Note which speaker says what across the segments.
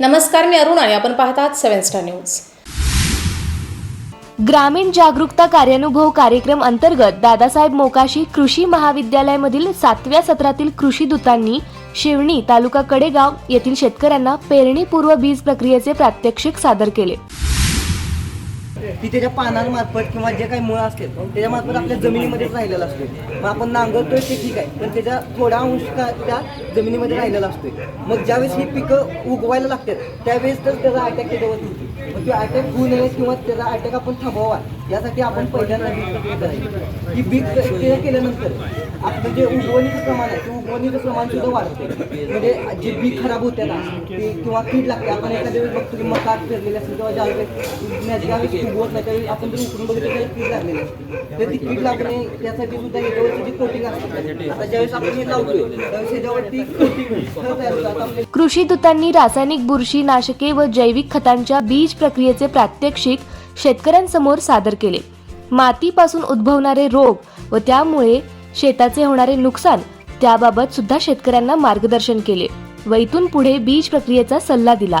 Speaker 1: नमस्कार मी अरुण आणि आपण पाहतात सेव्हन स्टार न्यूज.
Speaker 2: ग्रामीण जागरूकता कार्यानुभव कार्यक्रम अंतर्गत दादासाहेब मोकाशी कृषी महाविद्यालयामधील सातव्या सत्रातील कृषी दूतांनी शिवणी तालुका कडेगाव येथील शेतकऱ्यांना पेरणीपूर्व बीज प्रक्रियेचे प्रात्यक्षिक सादर केले.
Speaker 3: ती त्याच्या पानांमार्फत किंवा जे काही मुळं असतील त्याच्यामार्फत आपल्या जमिनीमध्येच राहिलेला असतो मग आपण नांगरतोय ते ठीक आहे पण त्याच्या थोडा अंश त्या जमिनीमध्ये राहिलेला असतोय. मग ज्यावेळेस ही पिकं उगवायला लागतात त्यावेळेस तर त्याचा अटॅक त्याच्यावर मग ती अटॅक होऊ नये किंवा त्याचा अटॅक आपण थांबवावा. यासाठी आपण पहिल्यांदा बीज बीक करायची बीज केल्यानंतर आपलं जे उगवणीचं प्रमाण आहे ते उगवणीचं प्रमाण सुद्धा वाढते. म्हणजे जे बी खराब होते ना ते किंवा कीड लागते आपण एखाद्या वेळेस बघतो की मका पेरलेले असते किंवा ज्यावेळेस ज्यावेळेस उगवत नाही त्यावेळी आपण जर उकरून बघितलं त्याला कीड लागलेली असते. तर ती कीड लागणे यासाठी सुद्धा याच्यावरची जी कोटिंग असते आता ज्यावेळेस आपण हे लावतोय त्यावेळेस याच्यावरती कोटिंग
Speaker 2: कृषी दूतांनी रासायनिक बुरशी नाशके व जैविक खतांच्या बीज प्रक्रियेचे प्रात्यक्षिक शेतकऱ्यांसमोर सादर केले. मातीपासून उद्भवणारे रोग व त्यामुळे शेताचे होणारे नुकसान त्याबाबत सुद्धा शेतकऱ्यांना मार्गदर्शन केले व इथून पुढे बीज प्रक्रियेचा सल्ला दिला.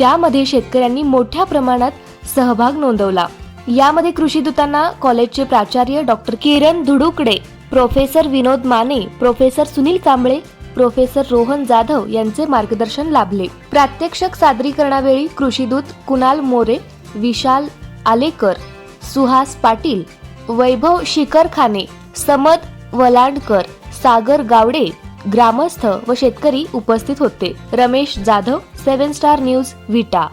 Speaker 2: त्यामध्ये शेतकऱ्यांनी मोठ्या प्रमाणात सहभाग नोंदवला. यामध्ये कृषी दूतांना कॉलेजचे प्राचार्य doctor Kiran Dhudukade professor Vinod Mane professor Sunil Kamble professor Rohan Jadhav यांचे मार्गदर्शन लाभले. प्रात्यक्षिक सादरीकरणावेळी कृषीदूत कुणाल मोरे विशाल आलेकर सुहास पाटील वैभव शिकर खाने समद वलांडकर सागर गावडे ग्रामस्थ व शेतकरी उपस्थित होते. Ramesh Jadhav seven star news Vita.